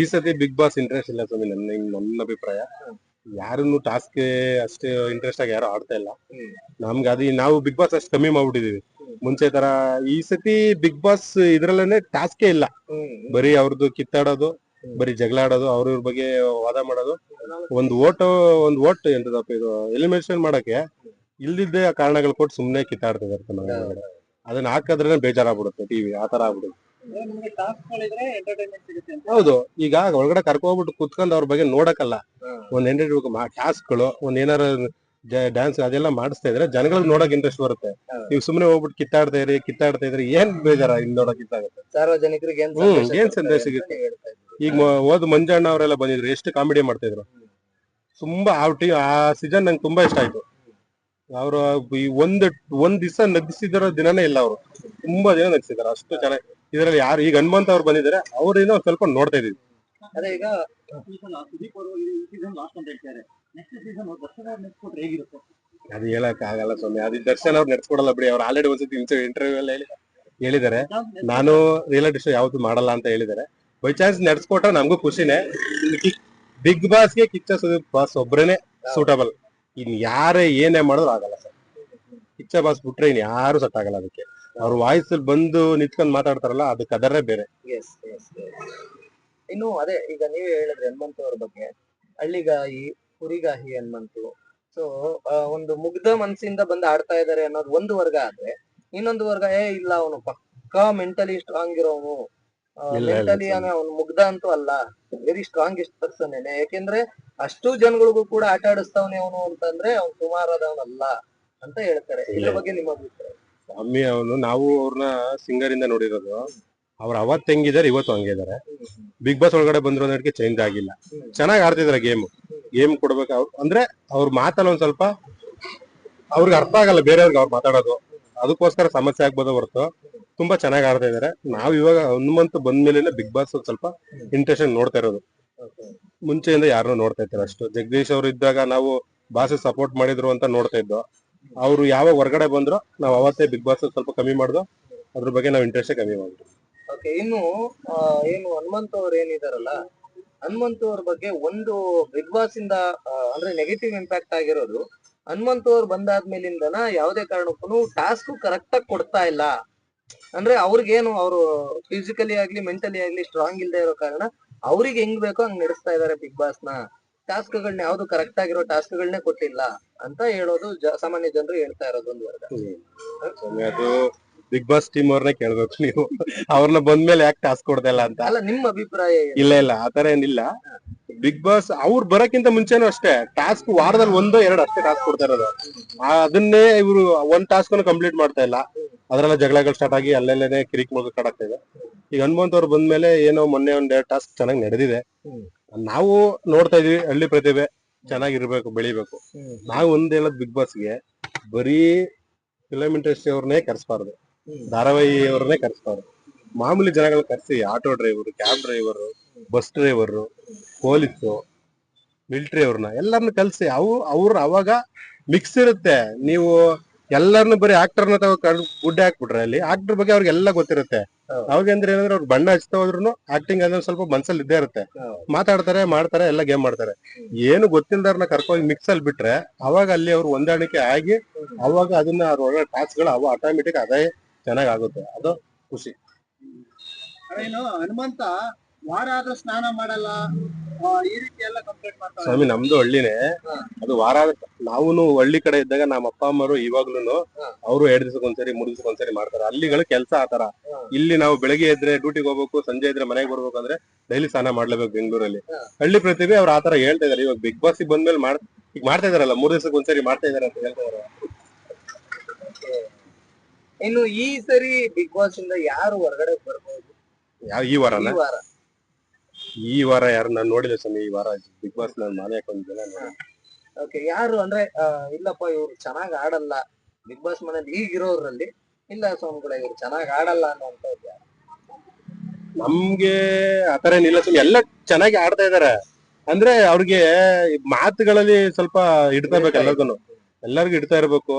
ಈ ಸತಿ big boss interest ಇಲ್ಲ ಸ್ವಾಮಿ, ನನ್ನ ನನ್ನ ಅಭಿಪ್ರಾಯ. ಯಾರನ್ನು ಟಾಸ್ಕ್ ಅಷ್ಟು ಇಂಟ್ರೆಸ್ಟ್ ಆಗಿ ಯಾರು ಆಡ್ತಾ ಇಲ್ಲ. ನಮ್ಗೆ ಅದು ನಾವು ಬಿಗ್ ಬಾಸ್ ಅಷ್ಟು ಕಮ್ಮಿ ಮಾಡ್ಬಿಟ್ಟಿದೀವಿ. ಮುಂಚೆ ತರ, ಈ ಸತಿ ಬಿಗ್ ಬಾಸ್ ಇದ್ರಲ್ಲೇನೆ ಟಾಸ್ಕೇ ಇಲ್ಲ. ಬರೀ ಅವ್ರದ್ದು ಕಿತ್ತಾಡೋದು, ಬರೀ ಜಗಳ ಆಡೋದು, ಅವ್ರ ಬಗ್ಗೆ ವಾದ ಮಾಡೋದು. ಒಂದು ಓಟ್ ಒಂದು ಓಟ್ ಎಂತದಪ್ಪ ಇದು ಎಲಿಮಿನೇಷನ್ ಮಾಡಕ್ಕೆ ಇಲ್ದಿದ್ದೆ ಕಾರಣಗಳು ಕೊಟ್ಟು ಸುಮ್ನೆ ಕಿತ್ತಾಡ್ತಿದಾರೆ ಅದನ್ನ ಹಾಕಿದ್ರೆ ಬೇಜಾರಾಗ್ಬಿಡುತ್ತೆ ಟಿವಿ ಆತರ ಆಗ್ಬಿಡುತ್ತೆ. ನಿಮ್ಗೆ ಟಾಸ್ಕ್ಗಳಿದ್ರೆ ಎಂಟರ್ಟೈನ್ಮೆಂಟ್ ಸಿಗುತ್ತೆ ಅಂತ. ಹೌದು ಈಗ ಒಳಗಡೆ ಕರ್ಕೊಂಡ್ಬಿಟ್ಟು ಕುತ್ಕೊಂಡ್ ಅವ್ರ ಬಗ್ಗೆ ನೋಡಕಲ್ಲ. ಒಂದ್ ಎಂಟರ್ಟೈನ್ಮೆಂಟ್ ಟಾಸ್ಕ್ಗಳು ಒಂದ್ ಏನಾರ ಡ್ಯಾನ್ಸ್ ಅದೆಲ್ಲ ಮಾಡಿಸ್ತಾ ಇದ್ರೆ ಜನಗಳಿಗೆ ನೋಡಕ್ ಇಂಟ್ರೆಸ್ಟ್ ಬರುತ್ತೆ. ನೀವು ಸುಮ್ನೆ ಹೋಗ್ಬಿಟ್ಟು ಕಿತ್ತಾಡ್ತಾ ಇದ್ರಿ ಕಿತ್ತಾಡ್ತಾ ಇದ್ರಿ ಏನ್ ಬೇಜಾರ ಇಲ್ಲಿ ನೋಡಕ್ ಇದ್ದಾಗುತ್ತೆ ಸಾರ್ವಜನಿಕರಿಗೆ ಏನ್ ಸಂದೇಶ ಸಂದೇಶ ಸಿಗುತ್ತೆ? ಈಗ ಮ- ಹೋದ್ ಮಂಜಣ್ಣ ಅವರೆಲ್ಲ ಬಂದಿದ್ರು ಎಷ್ಟು ಕಾಮಿಡಿ ಮಾಡ್ತಾ ಇದ್ರು ತುಂಬಾ ಆ ಟಿ ಆ ಸೀಸನ್ ನಂಗೆ ತುಂಬಾ ಇಷ್ಟ ಆಯ್ತು. ಅವರು ಈ ಒಂದ್ ಒಂದ್ ದಿವಸ ನಗಿಸಿದಿರೋ ದಿನನೇ ಇಲ್ಲ ಅವರು. ತುಂಬಾ ದಿನ ನಗಿಸಿದಾರೆ ಅಷ್ಟು ಚೆನ್ನಾಗಿ. ಇದ್ರಲ್ಲಿ ಯಾರು ಈಗ ಹನುಮಂತ ಅವ್ರು ಬಂದಿದ್ದಾರೆ ಅವರಿಂದ ಸ್ವಲ್ಪ ನೋಡ್ತಾ ಇದೀವಿ ಅದೇ ಈಗ ಸುದೀಪ್ ಅವರು ಈ ಸೀಸನ್ ಲಾಸ್ಟ್ ಅಂತ ಹೇಳ್ತಾರೆ. ನೆಕ್ಸ್ಟ್ ಸೀಸನ್ ದರ್ಶನ ನೆಕ್ಸ್ಟ್ ಹೇಗಿರುತ್ತೆ? ಅದು ಹೇಳಕ್ ಆಗಲ್ಲ ಸ್ವಾಮಿ. ಅದು ದರ್ಶನ್ ಅವ್ರು ನಡ್ಸ್ಕೊಡಲ್ಲ ಬಿಡಿ. ಅವ್ರು ಆಲ್ರೆಡಿ ಒಂದ್ಸತಿ ಇಂಟರ್ವ್ಯೂ ಎಲ್ಲ ಹೇಳಿ ಹೇಳಿದ್ದಾರೆ. ನಾನು ರಿಯಾಲಿಟಿ ಶೋ ಯಾವ್ದು ಮಾಡಲ್ಲ ಅಂತ ಹೇಳಿದ್ದಾರೆ. ಬೈ ಚಾನ್ಸ್ ನಡ್ಸ್ಕೊಟ್ರೆ ನಮಗೂ ಖುಷಿನೇ. ಬಿಗ್ ಬಾಸ್ಗೆ ಕಿಚ್ಚ ಸುದೀಪ್ ಬಾಸ್ ಒಬ್ರೇನೆ ಸೂಟಬಲ್ ಇನ್ ಯಾರೇ ಏನೇ ಮಾಡಿದ್ರು ಆಗಲ್ಲ ಸರ್. ಕಿಚ್ಚ ಬಾಸ್ ಬಿಟ್ರೆ ಇನ್ ಯಾರು ಸಟ್ ಆಗಲ್ಲ ಅದಕ್ಕೆ. ಅವ್ರ ವಾಯ್ಸ್ ಬಂದು ನಿಂತ್ಕೊಂಡ್ ಮಾತಾಡ್ತಾರಲ್ಲ ಅದು ಅದರೇ ಬೇರೆ. ಎಸ್ ಎಸ್ ಇನ್ನು ಅದೇ ಈಗ ನೀವೇ ಹೇಳಿದ್ರೆ ಹನುಮಂತ ಅವ್ರ ಬಗ್ಗೆ ಹಳ್ಳಿಗಾಯಿ ಕುರಿಗಾಹಿ ಹನುಮಂತು. ಸೊ ಒಂದು ಮುಗ್ಧ ಮನಸ್ಸಿಂದ ಬಂದು ಆಡ್ತಾ ಇದಾರೆ ಅನ್ನೋದು ಒಂದು ವರ್ಗ ಆದ್ರೆ ಇನ್ನೊಂದು ವರ್ಗ ಏ ಇಲ್ಲ ಅವನು ಪಕ್ಕಾ ಮೆಂಟಲಿ ಸ್ಟ್ರಾಂಗ್ ಇರೋನು. ಮೆಂಟಲಿ. ಅವನು ಮುಗ್ಧ ಅಂತೂ ಅಲ್ಲ ವೆರಿ ಸ್ಟ್ರಾಂಗೆಸ್ಟ್ ಪರ್ಸನ್ ಯಾಕೆಂದ್ರೆ ಅಷ್ಟು ಜನಗಳಿಗೂ ಕೂಡ ಆಟ ಆಡಿಸ್ತಾವನೇ ಅವನು ಅಂತಂದ್ರೆ ಅವ್ನು ಸುಮಾರಾದವನಲ್ಲ ಅಂತ ಹೇಳ್ತಾರೆ. ಇದ್ರ ಬಗ್ಗೆ ನಿಮ್ಮ ಅಭಿಪ್ರಾಯ? ಸ್ವಾಮಿ ಅವನು, ನಾವು ಅವ್ರನ್ನ ಸಿಂಗರ್ ಇಂದ ನೋಡಿರೋದು. ಅವ್ರ ಅವತ್ತು ಹೆಂಗಿದಾರೆ, ಇವತ್ತು ಹಂಗೆ ಇದಾರೆ. ಬಿಗ್ ಬಾಸ್ ಒಳಗಡೆ ಬಂದ್ರು ಅನ್ನೋದಕ್ಕೆ ಚೇಂಜ್ ಆಗಿಲ್ಲ. ಚೆನ್ನಾಗಿ ಆಡ್ತಿದಾರೆ ಗೇಮ್ ಗೇಮ್ ಕೊಡ್ಬೇಕು. ಅವ್ರು, ಅಂದ್ರೆ ಅವ್ರ ಮಾತಲ್ಲ ಒಂದ್ ಸ್ವಲ್ಪ ಅವ್ರಿಗೆ ಅರ್ಥ ಆಗಲ್ಲ ಬೇರೆಯವ್ರಿಗೆ ಅವ್ರು ಮಾತಾಡೋದು. ಅದಕ್ಕೋಸ್ಕರ ಸಮಸ್ಯೆ ಆಗ್ಬೋದು ಹೊರತು ತುಂಬಾ ಚೆನ್ನಾಗಿ ಆಡ್ತಾ ಇದಾರೆ. ನಾವ್ ಇವಾಗ ಹನುಮಂತ ಬಂದ್ಮೇಲೆ ಬಿಗ್ ಬಾಸ್ ಸ್ವಲ್ಪ ಇಂಟ್ರೆಸ್ಟ್ ನೋಡ್ತಾ ಇರೋದು. ಮುಂಚೆಯಿಂದ ಯಾರನ್ನೂ ನೋಡ್ತಾ ಇದ್ದಾರೆ ಅಷ್ಟು. ಜಗದೀಶ್ ಅವ್ರು ಇದ್ದಾಗ ನಾವು ಬಾಸ್ ಸಪೋರ್ಟ್ ಮಾಡಿದ್ರು ಅಂತ ನೋಡ್ತಾ ಇದ್ದೋ. ಅವ್ರು ಯಾವಾಗ ಹೊರಗಡೆ ಬಂದ್ರು, ನಾವ್ ಅವತ್ತೇ ಬಿಗ್ ಬಾಸ್ ಸ್ವಲ್ಪ ಕಮ್ಮಿ ಮಾಡ್ದು, ಅದ್ರ ಬಗ್ಗೆ ನಾವ್ ಇಂಟ್ರೆಸ್ಟ್ ಕಮ್ಮಿ ಮಾಡಿದ್ವಿ ಓಕೆ ಇನ್ನು ಏನು ಹನುಮಂತ್ ಅವ್ರು ಏನಿದಾರಲ್ಲ ಹನುಮಂತ್ ಅವ್ರ ಬಗ್ಗೆ ಒಂದು ಬಿಗ್ ಬಾಸ್ ಇಂದ ಅಂದ್ರೆ ನೆಗೆಟಿವ್ ಇಂಪ್ಯಾಕ್ಟ್ ಆಗಿರೋದು, ಹನುಮಂತ್ ಅವ್ರು ಬಂದಾದ್ಮೇಲಿಂದನ ಯಾವುದೇ ಕಾರಣಕ್ಕೂ ಟಾಸ್ಕ್ ಕರೆಕ್ಟ್ ಆಗಿ ಕೊಡ್ತಾ ಇಲ್ಲ. ಅಂದ್ರೆ ಅವ್ರಿಗೇನು ಅವರು ಫಿಸಿಕಲಿ ಆಗ್ಲಿ ಮೆಂಟಲಿ ಆಗ್ಲಿ ಸ್ಟ್ರಾಂಗ್ ಇಲ್ದೇ ಇರೋ ಕಾರಣ, ಅವ್ರಿಗೆ ಹೆಂಗ್ ಬೇಕೋ ಹಂಗ್ ನಡೆಸ್ತಾ ಇದಾರೆ ಬಿಗ್ ಬಾಸ್ನ. ಟಾಸ್ಕ್ ಗಳನ್ನ ಯಾವ್ದು ಕರೆಕ್ಟ್ ಆಗಿರೋ ಟಾಸ್ಕ್ ಗಳನ್ನೇ ಕೊಟ್ಟಿಲ್ಲ ಅಂತ ಹೇಳೋದು ಸಾಮಾನ್ಯ ಜನರು ಹೇಳ್ತಾ ಇರೋದು ಒಂದು ವರ್ಗ. ಅದು ಬಿಗ್ ಬಾಸ್ ಟೀಮ್ ಅವ್ರನ್ನೇ ಕೇಳ್ಬೇಕು ನೀವು. ಅವ್ರನ್ನ ಬಂದ್ಮೇಲೆ ಯಾಕೆ ಟಾಸ್ಕ್ ಕೊಡ್ದಲ್ಲ ಅಂತ? ಅಲ್ಲ ನಿಮ್ಮ ಅಭಿಪ್ರಾಯ? ಇಲ್ಲ ಇಲ್ಲ ಆತರ ಏನಿಲ್ಲ. ಬಿಗ್ ಬಾಸ್ ಅವ್ರು ಬರಕ್ಕಿಂತ ಮುಂಚೆನೂ ಅಷ್ಟೇ. ಟಾಸ್ಕ್ ವಾರದಲ್ಲಿ ಒಂದೋ ಎರಡು ಅಷ್ಟೇ ಟಾಸ್ಕ್ ಕೊಡ್ತಾ ಇರೋದು. ಅದನ್ನೇ ಇವರು ಒಂದ್ ಟಾಸ್ಕ್ ಕಂಪ್ಲೀಟ್ ಮಾಡ್ತಾ ಇಲ್ಲ. ಅದ್ರಲ್ಲ ಜಗಳಗಳು ಸ್ಟಾರ್ಟ್ ಆಗಿ ಅಲ್ಲೆಲ್ಲೇನೆ ಕಿರಿಕ್ ಮುಳುಗ ಸ್ಟಾರ್ಟ್ ಇದೆ. ಈಗ ಹನುಮಂತ್ ಅವ್ರು ಬಂದ್ಮೇಲೆ ಏನೋ ಮೊನ್ನೆ ಒಂದ್ ಎರಡು ಟಾಸ್ಕ್ ಚೆನ್ನಾಗಿ ನಡೆದಿದೆ. ನಾವು ನೋಡ್ತಾ ಇದೀವಿ, ಹಳ್ಳಿ ಪ್ರತಿಭೆ ಚೆನ್ನಾಗಿರ್ಬೇಕು, ಬೆಳಿಬೇಕು ನಾವು ಒಂದ್ ಹೇಳೋದ್ ಬಿಗ್ ಬಾಸ್ಗೆ ಬರೀ ಫಿಲಮ್ ಇಂಡಸ್ಟ್ರಿ ಅವ್ರನ್ನೇ ಕರ್ಸ್ಬಾರ್ದು. ಧಾರಾವಾಹಿ ಅವ್ರನ್ನೇ ಕರ್ಸ್ಬಾರ್ದು ಮಾಮೂಲಿ ಜನಗಳು ಕರ್ಸಿ, auto driver cab driver bus driver police military ಅವ್ರನ್ನ ಎಲ್ಲರನ್ನ ಕಲ್ಸಿ, ಅವು, ಅವ್ರ ಅವಾಗ ಮಿಕ್ಸ್ ಇರುತ್ತೆ ನೀವು ಎಲ್ಲರನ್ನು ಬರೀ ಆಕ್ಟರ್ನ ತಗೋ ಗುಡ್ಡೆ ಹಾಕ್ಬಿಟ್ರೆ ಅಲ್ಲಿ ಆಕ್ಟರ್ ಬಗ್ಗೆ ಅವ್ರಿಗೆಲ್ಲ ಗೊತ್ತಿರುತ್ತೆ. ಅವಾಗ ಅಂದ್ರೆ ಏನಂದ್ರೆ ಅವ್ರು ಬಣ್ಣ ಹಚ್ತಾ ಹೋದ್ರು ಆಕ್ಟಿಂಗ್ ಅಂದ್ರೆ ಸ್ವಲ್ಪ ಮನ್ಸಲ್ಲಿ ಇದ್ದೇ ಇರುತ್ತೆ. ಮಾತಾಡ್ತಾರೆ ಮಾಡ್ತಾರೆ ಎಲ್ಲ ಗೇಮ್ ಮಾಡ್ತಾರೆ. ಏನು ಗೊತ್ತಿಲ್ದಾರ್ನ ಕರ್ಕೊಂಡು ಮಿಕ್ಸ್ ಅಲ್ಲಿ ಬಿಟ್ರೆ ಅವಾಗ ಅಲ್ಲಿ ಅವ್ರು ಹೊಂದಾಣಿಕೆ ಆಗಿ ಅವಾಗ ಅದನ್ನ ಅವ್ರ ಒಳ್ಳೆ ಟಾಸ್ಕ್ಗಳು ಅವ ಆಟೋಮೆಟಿಕ್ ಅದೇ ಚೆನ್ನಾಗ್ ಆಗುತ್ತೆ ಅದು ಖುಷಿ. ಹನುಮಂತ ವಾರ ಆದ್ರೂ ಸ್ನಾನ ಮಾಡಲ್ಲ? ಸ್ವಾಮಿ ನಮ್ದು ಹಳ್ಳಿನೇ. ಅದು ವಾರ ನಾವು ಹಳ್ಳಿ ಕಡೆ ಇದ್ದಾಗ ನಮ್ಮ ಅಪ್ಪ ಅಮ್ಮರು ಇವಾಗ್ಲೂ. ಅವರು ಎರಡ್ ದಿವಸಕ್ಕೊಂದ್ಸರಿ ಮೂರ್ ದಿವಸಕ್ಕೊಂದ್ಸರಿ ಮಾಡ್ತಾರೆ ಅಲ್ಲಿಗಳು ಕೆಲಸ ಆತರ ಇಲ್ಲಿ ನಾವು ಬೆಳಗ್ಗೆ ಇದ್ರೆ ಡ್ಯೂಟಿಗೆ ಹೋಗ್ಬೇಕು ಸಂಜೆ ಇದ್ರೆ ಮನೆಗೆ ಬರ್ಬೇಕು ಅಂದ್ರೆ ಡೈಲಿ ಸ್ನಾನ ಮಾಡ್ಲೇಬೇಕು ಬೆಂಗಳೂರಲ್ಲಿ. ಹಳ್ಳಿ ಪ್ರತಿಭೆ ಅವ್ರ ಆತರ ಹೇಳ್ತಾ ಇದಾರೆ ಇವಾಗ ಬಿಗ್ ಬಾಸ್ ಬಂದ್ಮೇಲೆ ಮಾಡ್ ಈಗ ಮಾಡ್ತಾ ಇದಾರಲ್ಲ ಮೂರ್ ದಿವಸಕ್ಕೆ ಒಂದ್ಸರಿ ಮಾಡ್ತಾ ಇದಾರೆ ಅಂತ ಹೇಳ್ತಾ ಇದಾರೆ ಇನ್ನು ಈ ಸರಿ ಬಿಗ್ ಬಾಸ್ ಇಂದ ಯಾರು ಹೊರಗಡೆ ಬರ್ಬೋದು? ಯಾವ ಈ ವಾರನ? ಈ ವಾರ. ಈ ವಾರ ಯಾರು ನಾನು ನೋಡಿಲ್ಲ ಸ್ವಾಮಿ ಈ ವಾರ ಬಿಗ್ ಬಾಸ್ ನಾನು ಮನೆ ಹಾಕೊಂಡಿದ್ದೆ ಓಕೆ ಯಾರು ಅಂದ್ರೆ ಆ, ಇಲ್ಲಪ್ಪ ಇವ್ರು ಚೆನ್ನಾಗ್ ಆಡಲ್ಲ. ಬಿಗ್ ಬಾಸ್ ಮನೇಲಿ ಈಗಿರೋದ್ರಲ್ಲಿ ಇಲ್ಲ ಸ್ವಾಮಿಗಳ ಇವ್ರು ಚೆನ್ನಾಗ್ ಆಡಲ್ಲ ಅನ್ನೋಂತ ನಮ್ಗೆ ಆತರ ಏನಿಲ್ಲ ಸ್ವಾಮಿ ಎಲ್ಲ ಚೆನ್ನಾಗಿ ಆಡ್ತಾ ಇದಾರೆ. ಅಂದ್ರೆ ಅವ್ರಿಗೆ ಮಾತುಗಳಲ್ಲಿ ಸ್ವಲ್ಪ ಇಡ್ತಾ ಇರ್ಬೇಕು ಎಲ್ಲರಿಗೂ ಎಲ್ಲರಿಗೂ ಇಡ್ತಾ ಇರ್ಬೇಕು.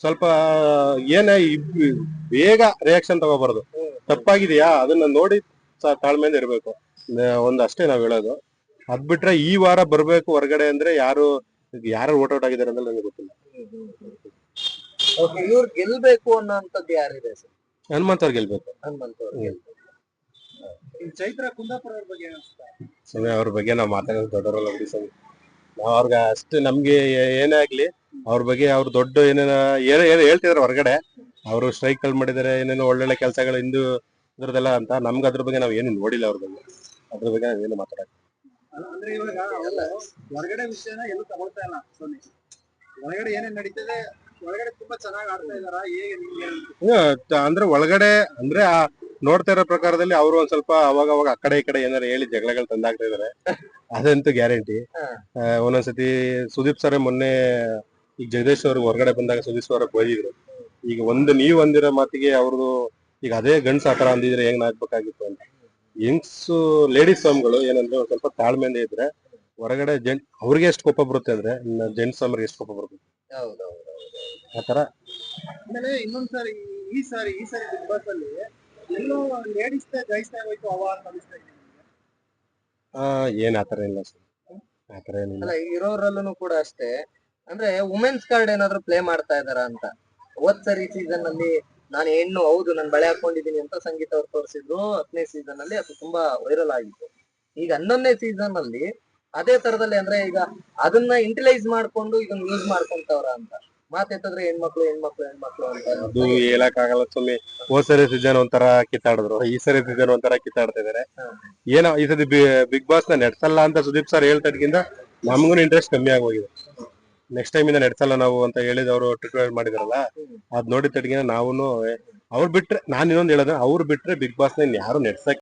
ಸ್ವಲ್ಪ ಏನೇ ಇಬ್- ಬೇಗ ರಿಯಾಕ್ಷನ್ ತಗೋಬಾರ್ದು. ತಪ್ಪಾಗಿದೆಯಾ? ಅದನ್ನ ನೋಡಿ ಸ- ತಾಳ್ಮೆಯಿಂದ ಇರ್ಬೇಕು. ಒಂದ್ ಅಷ್ಟೇ ನಾವ್ ಹೇಳೋದು. ಅದ್ ಬಿಟ್ರೆ ಈ ವಾರ ಬರ್ಬೇಕು ಹೊರಗಡೆ ಅಂದ್ರೆ ಯಾರು ಯಾರು ಓಟ್ ಔಟ್ ಆಗಿದ್ದಾರೆ ಅಂದ್ರೆ ನನಗೆ ಗೊತ್ತಿಲ್ಲ. ಇವ್ರು ಗೆಲ್ಬೇಕು ಅನ್ನೋಂಥದ್ದು ಯಾರಿದೆ ಸರ್? ಹನುಮಂತ್ ಅವ್ರು ಗೆಲ್ಬೇಕು. ಹನುಮಂತ ಅವ್ರು ಗೆಲ್ಬೇಕು. ಚೈತ್ರ ಕುಂದಾಪುರ ಅವ್ರ ಬಗ್ಗೆ ಸುಮ್ಮನೆ ಅವ್ರ ಬಗ್ಗೆ ನಾವು ಮಾತಾಡೋದು ದೊಡ್ಡವರಲ್ಲ ಬಿಡಿ ಸ್ವಾಮಿ ನಾವ್ ಅವ್ರಿಗೆ ಅಷ್ಟು ನಮ್ಗೆ ಏನೇ ಆಗ್ಲಿ ಅವ್ರ ಬಗ್ಗೆ ಅವ್ರು ದೊಡ್ಡ ಏನೇನ ಏನೋ ಏನೋ ಹೇಳ್ತಿದಾರೆ ಹೊರಗಡೆ ಅವರು ಸ್ಟ್ರೈಕ್ಗಳು ಮಾಡಿದಾರೆ ಏನೇನೋ ಒಳ್ಳೊಳ್ಳೆ ಕೆಲಸಗಳು ಹಿಂದೂ ಇದ್ರದೆಲ್ಲ ಅಂತ ನಮ್ಗೆ ಅದ್ರ ಬಗ್ಗೆ ನಾವ್ ಏನು ನೋಡಿಲ್ಲ ಅವ್ರ ಬಗ್ಗೆ. ಅದ್ರ ಬಗ್ಗೆ ನಾವೇನು ಮಾತಾಡಕ್ ಅಲ್ಲ, ಅಂದ್ರೆ ಇವಾಗ ಹೊರಗಡೆ ವಿಷಯನ ಎಲ್ಲೂ ತಗೊಳ್ತಾ ಇಲ್ಲ ಸೋನಿ ಒಳಗಡೆ ಏನೇನ್ ನಡೀತದೆ ಹೊರಗಡೆ ತುಂಬಾ ಚೆನ್ನಾಗಿ ಆಡ್ತಾ ಇದಾರ ಹೇಗೆ ನಿಮ್ಗೆ ಅಂದ್ರೆ ಒಳಗಡೆ ಅಂದ್ರೆ ಆ ನೋಡ್ತಾ ಇರೋ ಪ್ರಕಾರದಲ್ಲಿ ಅವರು ಒಂದ್ ಸ್ವಲ್ಪ ಅವಾಗ ಅವಾಗ ಆ ಕಡೆ ಈ ಕಡೆ ಏನಾರ ಹೇಳಿ ಜಗಳಗಳು ತಂದಾಗ್ತಾ ಇದಾರೆ. ಅದಂತೂ ಗ್ಯಾರಂಟಿ. ಒಂದೊಂದ್ಸತಿ ಸುದೀಪ್ ಸರ್ ಮೊನ್ನೆ ಈಗ ಜಗದೀಶ್ ಅವ್ರಿಗೆ ಹೊರಗಡೆ ಬಂದಾಗ ಸುದೀಪ್ ಸರ್ ಬೈದಿದ್ರು. ಈಗ ಒಂದು ನೀವ್ ಅಂದಿರೋ ಮಾತಿಗೆ ಅವ್ರದ್ದು ಈಗ ಅದೇ ಗಂಡ್ಸ ಆತರ ಅಂದಿದ್ರೆ ಹೆಂಗ್ ಆಗ್ಬೇಕಾಗಿತ್ತು ಅಂತ. ಯಂಗ್ಸ್ ಲೇಡೀಸ್ ಸ್ವಾಮಿಗಳು ಏನಂದ್ರೆ ಒಂದ್ ಸ್ವಲ್ಪ ತಾಳ್ಮೆಯಿಂದ ಇದ್ರೆ ಹೊರಗಡೆ ಜೆಂಟ್ ಅವ್ರಿಗೆ ಎಷ್ಟು ಕೋಪ ಬರುತ್ತೆ ಅಂದ್ರೆ ಜೆಂಟ್ಸ್ ಸ್ವಾಮಿಗೆ ಎಷ್ಟು ಕೋಪ ಬರುತ್ತೆ? ಆತರ ಆಮೇಲೆ ಇನ್ನೊಂದ್ ಸಾರಿ ಈ ಸಾರಿ ಈ ಸಾರಿ ಬಿಗ್ ಬಾಸ್ ಅಲ್ಲಿ ಎಲ್ಲೋ ಲೇಡೀಸ್ ಜಯಿಸ್ತಾ ಹೋಯ್ತು ಅವ ಅಂತ ಅನಿಸ್ತಾ ಇದೆ ಆ, ಏನ್ ಆತರ ಇಲ್ಲ ಸರ್. ಆತರ ಏನಿಲ್ಲ. ಅಲ್ಲ ಇರೋರಲ್ಲೂ ಕೂಡ ಅಷ್ಟೇ. ಅಂದ್ರೆ ವುಮೆನ್ಸ್ ಕಾರ್ಡ್ ಏನಾದ್ರು ಪ್ಲೇ ಮಾಡ್ತಾ ಇದಾರ ಅಂತ? ಹೋದ್ ಸರಿ ಸೀಸನ್ ಅಲ್ಲಿ ನಾನು ಹೆಣ್ಣು ಹೌದು ನಾನು ಬಳೆ ಹಾಕೊಂಡಿದ್ದೀನಿ ಅಂತ ಸಂಗೀತ ಅವ್ರು ತೋರಿಸಿದ್ರು. ಹತ್ತನೇ ಸೀಸನ್ ಅಲ್ಲಿ ಅದು ತುಂಬಾ ವೈರಲ್ ಆಗಿತ್ತು. ಈಗ ಹನ್ನೊಂದನೇ ಸೀಸನ್ ಅಲ್ಲಿ ಅದೇ ತರದಲ್ಲಿ ಅಂದ್ರೆ ಈಗ ಅದನ್ನ ಇಂಟಿಲೈಸ್ ಮಾಡ್ಕೊಂಡು ಇದನ್ನ ಯೂಸ್ ಮಾಡ್ಕೊಂತವ್ರ ಅಂತ. ಮಾತೆತ್ತಿದ್ರೆ ಹೆಣ್ಮಕ್ಳು ಹೆಣ್ಮಕ್ಳು ಹೆಣ್ಮಕ್ಳು ಅಂತ ಅದು ಹೇಳಕ್ ಆಗಲ್ಲ ಸುಮ್ಮನೆ ಹೋದ್ ಸರಿ ಸೀಸನ್ ಒಂಥರ ಕಿತ್ತಾಡಿದ್ರು. ಈ ಸರಿ ಸೀಸನ್ ಒಂಥರ ಕಿತ್ತಾಡ್ತಾ ಇದಾರೆ. ಏನೋ ಈ ಸತಿ ಬಿಗ್ ಬಾಸ್ನ ನೆಡ್ಸಲ್ಲ ಅಂತ ಸುದೀಪ್ ಸರ್ ಹೇಳ್ತದ್ಕಿಂತ ನಮಗೂ ಇಂಟ್ರೆಸ್ಟ್ ಕಮ್ಮಿ ಆಗೋಗಿದೆ ನೆಕ್ಸ್ಟ್ ಟೈಮ್ ಇಂದ ನಡೆಸಲ್ಲ ನಾವು ಅಂತ ಹೇಳಿದ ಅವರು ಟ್ರೀಟ್ಮೆಂಟ್ ಮಾಡಿದಾರಲ್ಲ, ಅದ್ ನೋಡಿದ ತಡಗಿನ ನಾವು ಅವ್ರು ಬಿಟ್ರೆ ನಾನ್ ಇನ್ನೊಂದ್ ಹೇಳೋದು, ಅವ್ರು ಬಿಟ್ರೆ ಬಿಗ್ ಬಾಸ್ನ ಯಾರು ನೆಡ್ಸಕ್